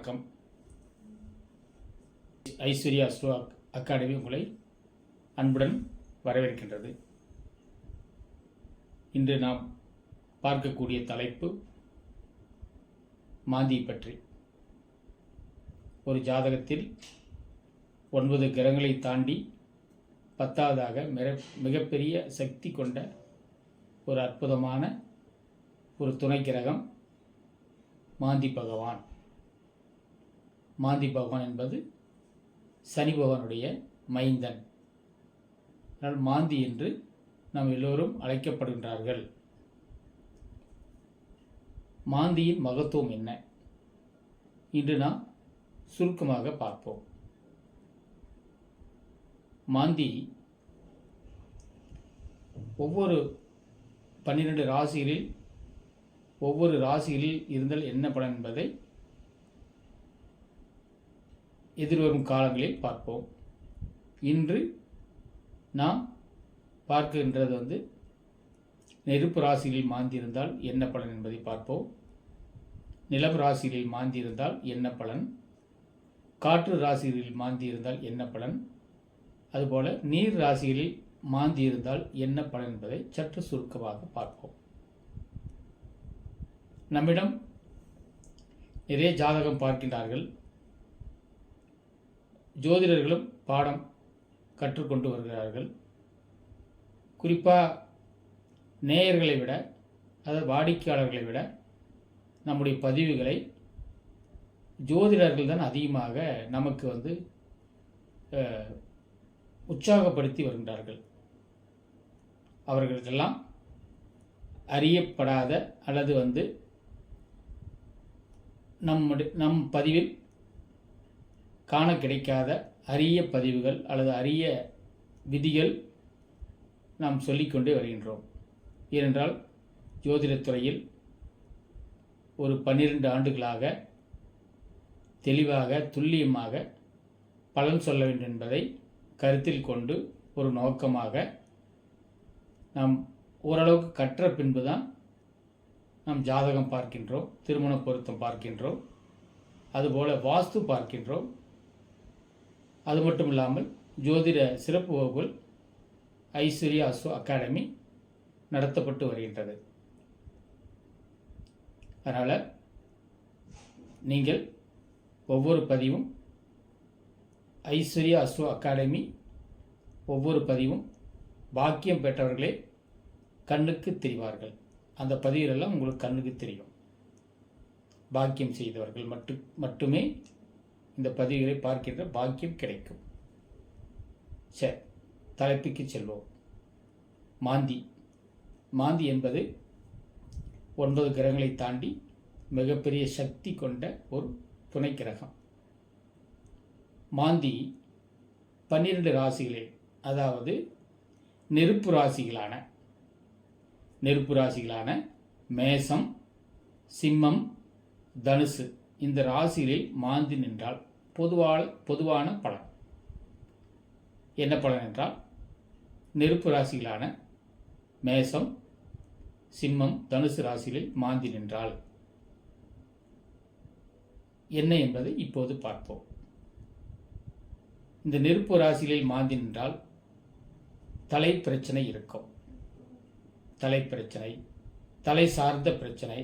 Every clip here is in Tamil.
வணக்கம். ஐஸ்வர்யா ஸ்லோ அகாடமி உங்களை அன்புடன் வரவேற்கின்றது. இன்று நாம் பார்க்கக்கூடிய தலைப்பு மாந்தி பற்றி. ஒரு ஜாதகத்தில் ஒன்பது கிரகங்களை தாண்டி பத்தாவதாக மிக மிகப்பெரிய சக்தி கொண்ட ஒரு அற்புதமான ஒரு துணை கிரகம் மாந்தி பகவான். மாந்தி பகவான் என்பது சனி பகவானுடைய மைந்தன். மாந்தி என்று நாம் எல்லோரும் அழைக்கப்படுகின்றார்கள். மாந்தியின் மகத்துவம் என்ன? இன்று நாம் சுருக்கமாக பார்ப்போம். மாந்தி ஒவ்வொரு பன்னிரண்டு ராசிகளில் ஒவ்வொரு ராசிகளில் இருந்தால் என்ன பலன் என்பதை எதிர்வரும் காலங்களில் பார்ப்போம். இன்று நாம் பார்க்கின்றது வந்து நெருப்பு ராசிகளில் மாந்திருந்தால் என்ன பலன் என்பதை பார்ப்போம். நிலம் ராசிகளில் மாந்திருந்தால் என்ன பலன்? காற்று ராசிகளில் மாந்தி இருந்தால் என்ன பலன்? அதுபோல் நீர் ராசிகளில் மாந்தியிருந்தால் என்ன பலன் என்பதை சற்று சுருக்கமாக பார்ப்போம். நம்மிடம் நிறைய ஜாதகம் பார்க்கின்றார்கள். ஜோதிடர்களும் பாடம் கற்றுக்கொண்டு வருகிறார்கள். குறிப்பாக நேயர்களை விட அதாவது வாடிக்கையாளர்களை விட நம்முடைய பதிவுகளை ஜோதிடர்கள் தான் அதிகமாக நமக்கு வந்து உற்சாகப்படுத்தி வருகின்றார்கள் அவர்களுக்கெல்லாம் அறியப்படாத அல்லது வந்து நம்முடைய நம் பதிவில் காண கிடைக்காத அரிய பதிவுகள் அல்லது அரிய விதிகள் நாம் சொல்லிக்கொண்டே வருகின்றோம். ஏனென்றால் ஜோதிடத்துறையில் ஒரு பன்னிரண்டு ஆண்டுகளாக தெளிவாக துல்லியமாக பலன் சொல்ல வேண்டும் என்பதை கருத்தில் கொண்டு ஒரு நோக்கமாக நாம் ஓரளவுக்கு கற்ற பின்புதான் நாம் ஜாதகம் பார்க்கின்றோம் திருமண பொருத்தம் பார்க்கின்றோம் அதுபோல் வாஸ்து பார்க்கின்றோம் அது மட்டும் இல்லாமல் ஜோதிட சிறப்பு வகுப்புகள் ஐஸ்வர்யா அசோ அகாடமி நடத்தப்பட்டு வருகின்றது. அதனால் நீங்கள் ஒவ்வொரு பதிவும் ஐஸ்வர்யா அசோ அகாடமி ஒவ்வொரு பதிவும் பாக்கியம் பெற்றவர்களே கண்ணுக்கு தெரிவார்கள். அந்த பதிவுகளெல்லாம் உங்களுக்கு கண்ணுக்கு தெரியும். பாக்கியம் செய்தவர்கள் மட்டு மட்டுமே இந்த பதிவுகளை பார்க்கின்ற பாக்கியம் கிடைக்கும். சரி தலைப்புக்கு செல்வோம். மாந்தி. மாந்தி என்பது ஒன்பது கிரகங்களை தாண்டி மிகப்பெரிய சக்தி கொண்ட ஒரு துணை கிரகம். மாந்தி பன்னிரண்டு ராசிகளில் அதாவது நெருப்பு ராசிகளான நெருப்பு ராசிகளான மேசம் சிம்மம் தனுசு இந்த ராசிகளில் மாந்தி நின்றால் பொதுவான பொதுவான பலன். என்ன பலன் என்றால் நெருப்பு ராசிகளான மேசம் சிம்மம் தனுசு ராசிகளில் மாந்தி நின்றால். என்ன என்பதை இப்போது பார்ப்போம். இந்த நெருப்பு ராசிகளில் மாந்தி நின்றால் தலை பிரச்சனை இருக்கும். தலை பிரச்சனை தலை சார்ந்த பிரச்சனை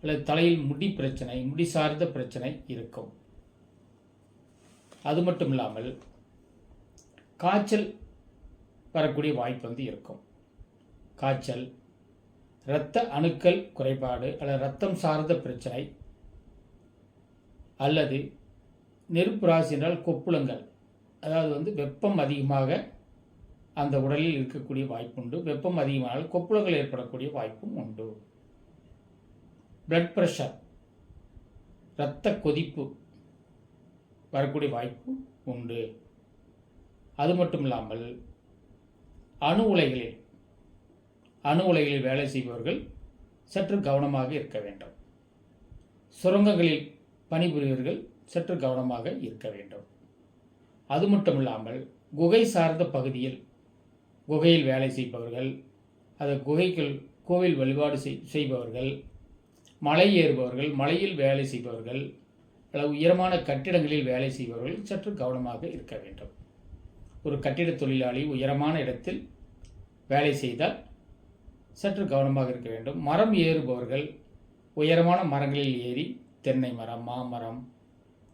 அல்லது தலையில் முடி பிரச்சனை முடி சார்ந்த பிரச்சனை இருக்கும். அது மட்டும் இல்லாமல் காய்ச்சல் வரக்கூடிய வாய்ப்பு வந்து இருக்கும். காய்ச்சல் இரத்த அணுக்கள் குறைபாடு அல்லது ரத்தம் சார்ந்த பிரச்சனை அல்லது நெருப்பு ராசி என்றால் கொப்புளங்கள். அதாவது வந்து வெப்பம் அதிகமாக அந்த உடலில் இருக்கக்கூடிய வாய்ப்புண்டு. வெப்பம் அதிகமானால் கொப்புளங்கள் ஏற்படக்கூடிய வாய்ப்பும் உண்டு. பிளட் ப்ரெஷர் இரத்த கொதிப்பு வரக்கூடிய வாய்ப்பு உண்டு. அது மட்டும் இல்லாமல் அணு உலைகளில் அணு உலைகளில் வேலை செய்பவர்கள் சற்று கவனமாக இருக்க வேண்டும். சுரங்கங்களில் பணிபுரியவர்கள் சற்று கவனமாக இருக்க வேண்டும். அது மட்டும் இல்லாமல் குகை சார்ந்த பகுதியில் குகையில் வேலை செய்பவர்கள் அது குகைக்குள் கோவில் வழிபாடு செய் செய்பவர்கள் மலை ஏறுபவர்கள் மலையில் வேலை செய்பவர்கள் அல்லது உயரமான கட்டிடங்களில் வேலை செய்பவர்கள் சற்று கவனமாக இருக்க வேண்டும். ஒரு கட்டிட தொழிலாளி உயரமான இடத்தில் வேலை செய்தால் சற்று கவனமாக இருக்க வேண்டும். மரம் ஏறுபவர்கள் உயரமான மரங்களில் ஏறி தென்னை மரம் மாமரம்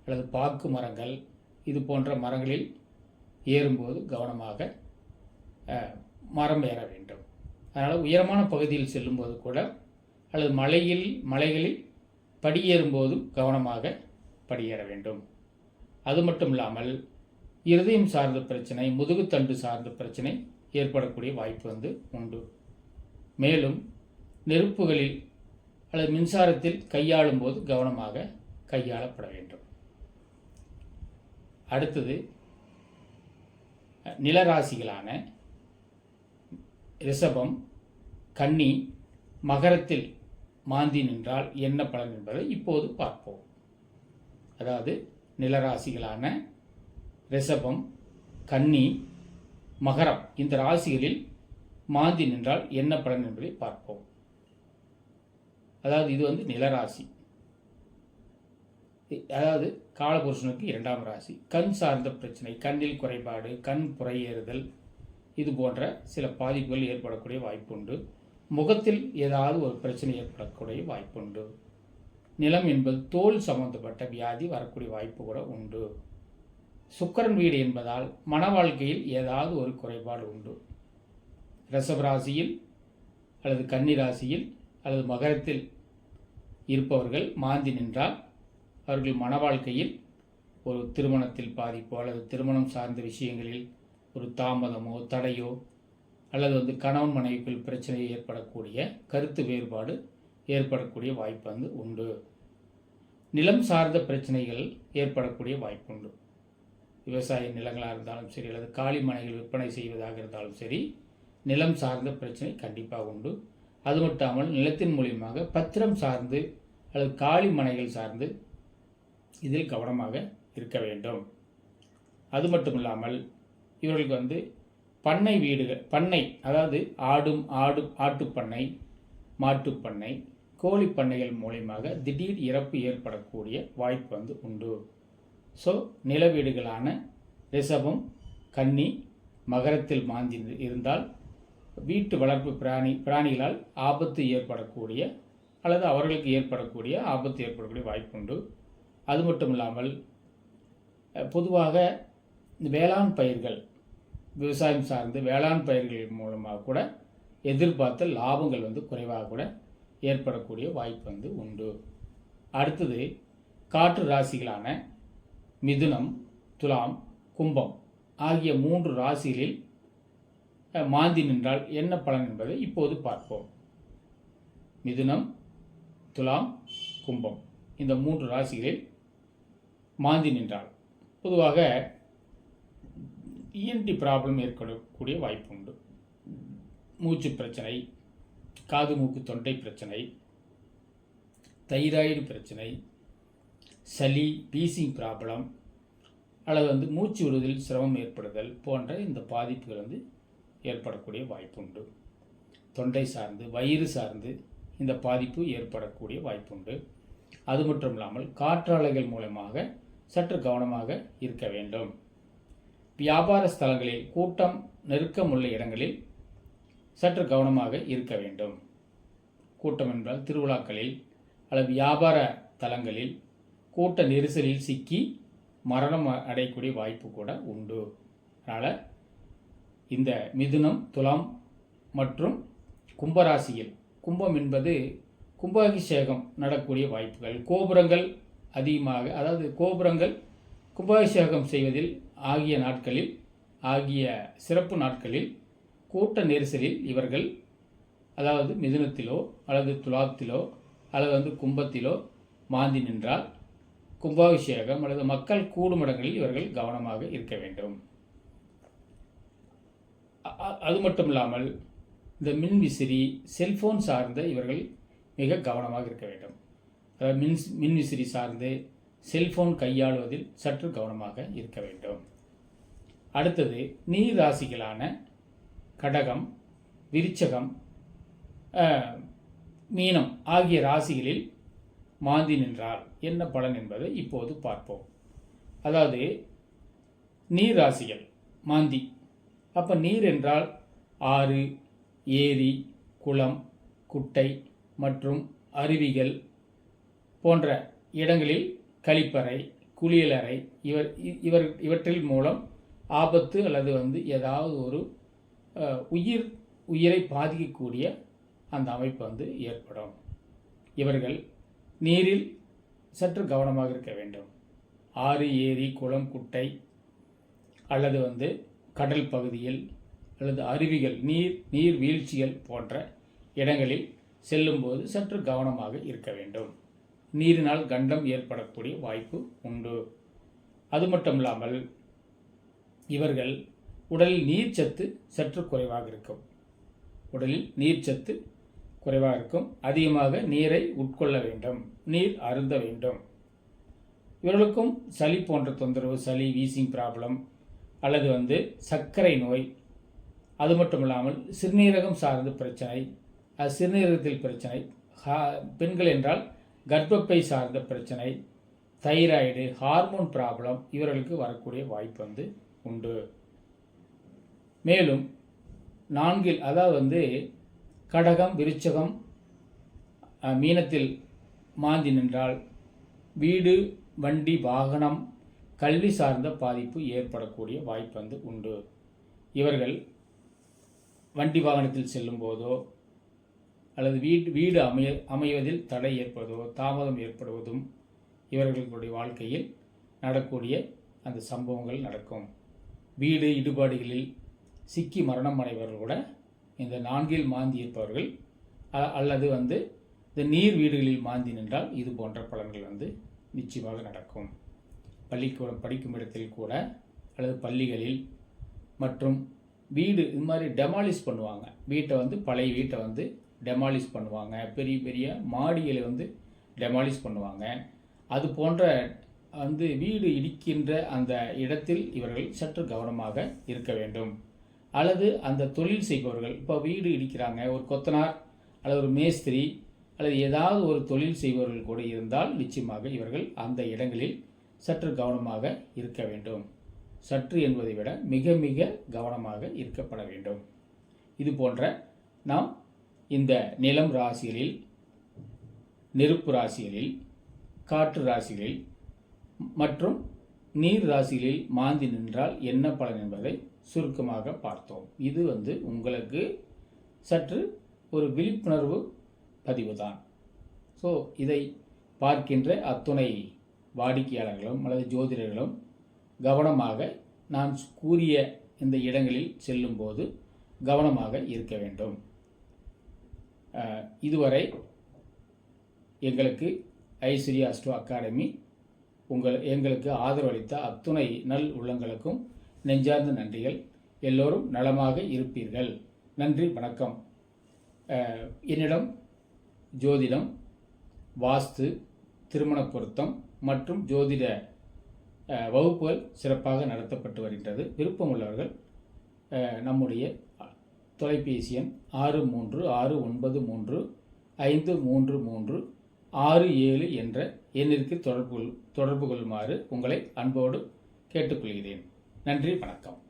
அல்லது பாக்கு மரங்கள் இது போன்ற மரங்களில் ஏறும்போது கவனமாக மரம் ஏற வேண்டும். அதனால் உயரமான பகுதியில் செல்லும்போது கூட அல்லது மலையில் மலைகளில் படியேறும்போதும் கவனமாக படியேற வேண்டும். அது மட்டும் இல்லாமல் இருதயம் சார்ந்த பிரச்சனை முதுகுத்தண்டு சார்ந்த பிரச்சனை ஏற்படக்கூடிய வாய்ப்பு வந்து உண்டு. மேலும் நெருப்புகளில் அல்லது மின்சாரத்தில் கையாளும் போது கவனமாக கையாளப்பட வேண்டும். அடுத்தது நிலராசிகளான ரிஷபம் கன்னி மகரத்தில் மாந்தி நின்றால் என்ன பலன் என்பதை இப்போது பார்ப்போம். அதாவது நிலராசிகளான ரிஷபம் கன்னி மகரம் இந்த ராசிகளில் மாந்தி நின்றால் என்ன பலன் என்பதை பார்ப்போம். அதாவது இது வந்து நிலராசி. அதாவது காலபுருஷனுக்கு இரண்டாம் ராசி. கண் சார்ந்த பிரச்சனை கண்ணில் குறைபாடு கண் புறையேறுதல் இது போன்ற சில பாதிப்புகள் ஏற்படக்கூடிய வாய்ப்புண்டு. முகத்தில் ஏதாவது ஒரு பிரச்சனை ஏற்படக்கூடிய வாய்ப்புண்டு. நிலம் என்பது தோல் சம்பந்தப்பட்ட வியாதி வரக்கூடிய வாய்ப்பு கூட உண்டு. சுக்கிரன் வீடு என்பதால் மன வாழ்க்கையில் ஏதாவது ஒரு குறைபாடு உண்டு. ரிஷப ராசியில் அல்லது கன்னிராசியில் அல்லது மகரத்தில் இருப்பவர்கள் மாந்தி நின்றால் அவர்கள் மன வாழ்க்கையில் ஒரு திருமணத்தில் பாதிப்போ அல்லது திருமணம் சார்ந்த விஷயங்களில் ஒரு தாமதமோ தடையோ அல்லது வந்து கணவன் மனைவிக்குள் பிரச்சனை ஏற்படக்கூடிய கருத்து வேறுபாடு ஏற்படக்கூடிய வாய்ப்பு வந்து உண்டு. நிலம் சார்ந்த பிரச்சனைகள் ஏற்படக்கூடிய வாய்ப்புண்டு விவசாய நிலங்களாக இருந்தாலும் சரி அல்லது காலி மனைகள் விற்பனை செய்வதாக இருந்தாலும் சரி நிலம் சார்ந்த பிரச்சனை கண்டிப்பாக உண்டு. அது மட்டும் நிலத்தின் மூலியமாக பத்திரம் சார்ந்து அல்லது காலி மனைகள் சார்ந்து இதில் கவனமாக இருக்க வேண்டும். அது மட்டும் இல்லாமல் இவர்களுக்கு வந்து பண்ணை வீடுகள் பண்ணை அதாவது ஆடும் ஆடு ஆட்டுப்பண்ணை மாட்டுப்பண்ணை கோழி பண்ணைகள் மூலியமாக திடீர் இறப்பு ஏற்படக்கூடிய வாய்ப்பு வந்து உண்டு. ஸோ நிலவீடுகளான ரிசபம் ரிஷபம் கன்னி மகரத்தில் மாந்தி இருந்தால் வீட்டு வளர்ப்பு பிராணி பிராணிகளால் ஆபத்து ஏற்படக்கூடிய அல்லது அவர்களுக்கு ஏற்படக்கூடிய ஆபத்து ஏற்படக்கூடிய வாய்ப்புண்டு அது மட்டும் இல்லாமல் பொதுவாக இந்த வேளாண் பயிர்கள் விவசாயம் சார்ந்து வேளாண் பயிர்கள் மூலமாக கூட எதிர்பார்த்த லாபங்கள் வந்து குறைவாக கூட ஏற்படக்கூடிய வாய்ப்பு வந்து உண்டு. அடுத்தது காற்று ராசிகளான மிதுனம் துலாம் கும்பம் ஆகிய மூன்று ராசிகளில் மாந்தி நின்றால் என்ன பலன் என்பதை இப்போது பார்ப்போம். மிதுனம் துலாம் கும்பம் இந்த மூன்று ராசிகளில் மாந்தி நின்றால் பொதுவாக இஎன்டி ப்ராப்ளம் ஏற்படக்கூடிய வாய்ப்பு உண்டு. மூச்சு பிரச்சனை காது மூக்கு தொண்டை பிரச்சனை தைராய்டு பிரச்சனை சளி பீசிங் ப்ராப்ளம் அல்லது வந்து மூச்சு விடுவதில் சிரமம் ஏற்படுதல் போன்ற இந்த பாதிப்புகள் வந்து ஏற்படக்கூடிய வாய்ப்புண்டு. தொண்டை சார்ந்து வயிறு சார்ந்து இந்த பாதிப்பு ஏற்படக்கூடிய வாய்ப்புண்டு. அது மட்டும் இல்லாமல் காற்றாலைகள் மூலமாக சற்று கவனமாக இருக்க வேண்டும். வியாபார ஸ்தலங்களில் கூட்டம் நெருக்கமுள்ள இடங்களில் சற்று கவனமாக இருக்க வேண்டும். கூட்டம் என்றால் திருவிழாக்களில் அல்லது வியாபார தலங்களில் கூட்ட நெரிசலில் சிக்கி மரணம் அடையக்கூடிய வாய்ப்பு கூட உண்டு. அதனால் இந்த மிதுனம் துலாம் மற்றும் கும்பராசியில் கும்பம் என்பது கும்பாபிஷேகம் நடக்கூடிய வாய்ப்புகள். கோபுரங்கள் அதிகமாக அதாவது கோபுரங்கள் கும்பாபிஷேகம் செய்வதில் ஆகிய நாட்களில் ஆகிய சிறப்பு நாட்களில் கூட்ட நெரிசலில் இவர்கள் அதாவது மிதுனத்திலோ அல்லது துலாத்திலோ அல்லது வந்து கும்பத்திலோ மாந்தி நின்றால் கும்பாபிஷேகம் அல்லது மக்கள் கூடும் இடங்களில் இவர்கள் கவனமாக இருக்க வேண்டும். அது மட்டும் இல்லாமல் இந்த மின் விசிறி செல்போன் சார்ந்த இவர்கள் மிக கவனமாக இருக்க வேண்டும். அதாவது மின் மின் விசிறி சார்ந்து செல்போன் கையாளுவதில் சற்று கவனமாக இருக்க வேண்டும். அடுத்தது நீர் ராசிகளான கடகம் விருச்சகம் மீனம் ஆகிய ராசிகளில் மாந்தி நின்றார். என்ன பலன் என்பதை இப்போது பார்ப்போம். அதாவது நீர் ராசிகள் மாந்தி. அப்போ நீர் என்றால் ஆறு ஏரி குளம் குட்டை மற்றும் அருவிகள் போன்ற இடங்களில் கழிப்பறை குளியலறை இவர் இ- இவர் இவற்றில் மூலம் ஆபத்து அல்லது வந்து ஏதாவது ஒரு உயிர் உயிரை பாதிக்கக்கூடிய அந்த அமைப்பு வந்து ஏற்படும். இவர்கள் நீரில் சற்று கவனமாக இருக்க வேண்டும். ஆறு ஏரி குளம் குட்டை அல்லது வந்து கடல் பகுதியில் அல்லது அருவிகள் நீர் நீர் வீழ்ச்சிகள் போன்ற இடங்களில் செல்லும்போது சற்று கவனமாக இருக்க வேண்டும். நீரினால் கண்டம் ஏற்படக்கூடிய வாய்ப்பு உண்டு. அது மட்டும் இல்லாமல் இவர்கள் உடலில் நீர்ச்சத்து சற்று குறைவாக இருக்கும். உடலில் நீர்ச்சத்து குறைவாக இருக்கும். அதிகமாக நீரை உட்கொள்ள வேண்டும். நீர் அருந்த வேண்டும். இவர்களுக்கும் சளி போன்ற தொந்தரவு சளி வீசிங் ப்ராப்ளம் அல்லது வந்து சர்க்கரை நோய் அது மட்டும் இல்லாமல் சிறுநீரகம் சார்ந்த பிரச்சனை சிறுநீரகத்தில் பிரச்சனை ஹா- பெண்கள் என்றால் கர்ப்பப்பை சார்ந்த பிரச்சனை தைராய்டு ஹார்மோன் ப்ராப்ளம் இவர்களுக்கு வரக்கூடிய வாய்ப்பு வந்து உண்டு. மேலும் நான்கில் அதாவது வந்து கடகம் விருச்சகம் மீனத்தில் மாந்தி நின்றால் வீடு வண்டி வாகனம் கல்வி சார்ந்த பாதிப்பு ஏற்படக்கூடிய வாய்ப்பு வந்து உண்டு. இவர்கள் வண்டி வாகனத்தில் செல்லும் போதோ அல்லது வீடு வீடு அமைய அமைவதில் தடை ஏற்படுவதோ தாமதம் ஏற்படுவதும் இவர்களுடைய வாழ்க்கையில் நடக்கூடிய அந்த சம்பவங்கள் நடக்கும். வீடு இடுபாடுகளில் சிக்கி மரணம் அடைபவர்கள் கூட இந்த நான்கில் மாந்தி இருப்பவர்கள் அல்லது வந்து இந்த நீர் வீடுகளில் மாந்தி நின்றால் இது போன்ற பலன்கள் வந்து நிச்சயமாக நடக்கும். பள்ளிக்கூடம் படிக்கும் இடத்தில் கூட அல்லது பள்ளிகளில் மற்றும் வீடு இது மாதிரி டெமாலிஷ் பண்ணுவாங்க. வீட்டை வந்து பழைய வீட்டை வந்து டெமாலிஷ் பண்ணுவாங்க. பெரிய பெரிய மாடிகளை வந்து டெமாலிஷ் பண்ணுவாங்க. அது போன்ற வந்து வீடு இடிக்கின்ற அந்த இடத்தில் இவர்கள் சற்று கவனமாக இருக்க வேண்டும். அல்லது அந்த தொழில் செய்பவர்கள் இப்போ வீடு இடிக்கிறாங்க ஒரு கொத்தனார் அல்லது ஒரு மேஸ்திரி அல்லது ஏதாவது ஒரு தொழில் செய்பவர்கள் கூட இருந்தால் நிச்சயமாக இவர்கள் அந்த இடங்களில் சற்று கவனமாக இருக்க வேண்டும். சற்று என்பதை விட மிக மிக கவனமாக இருக்கப்பட வேண்டும். இது போன்ற நாம் இந்த நிலம் ராசிகளில் நெருப்பு ராசிகளில் காற்று ராசிகளில் மற்றும் நீர் ராசிகளில் மாந்தி நின்றால் என்ன பலன் என்பதை சுருக்கமாக பார்த்தோம். இது வந்து உங்களுக்கு சற்று ஒரு விழிப்புணர்வு பதிவு தான் ஸோ இதை பார்க்கின்ற அத்துணை வாடிக்கையாளர்களும் அல்லது ஜோதிடர்களும் கவனமாக நான் கூறிய இந்த இடங்களில் செல்லும்போது கவனமாக இருக்க வேண்டும். இதுவரை எங்களுக்கு ஐஸ்வர்யா அஸ்ட்ரோ அகாடமி உங்கள் எங்களுக்கு ஆதரவளித்த அத்துணை நல் உள்ளங்களுக்கும் நெஞ்சார்ந்த நன்றிகள். எல்லோரும் நலமாக இருப்பீர்கள். நன்றி வணக்கம். என்னிடம் ஜோதிடம் வாஸ்து திருமண பொருத்தம் மற்றும் ஜோதிட வகுப்புகள் சிறப்பாக நடத்தப்பட்டு வருகின்றது. விருப்பமுள்ளவர்கள் நம்முடைய தொலைபேசி எண் ஆறு மூன்று ஆறு ஒன்பது மூன்று ஐந்து மூன்று மூன்று ஆறு ஏழு என்ற எண்ணிற்கு தொடர்பு கொள்- தொடர்பு கொள்ளுமாறு உங்களை அன்போடு கேட்டுக்கொள்கிறேன். நன்றி வணக்கம்.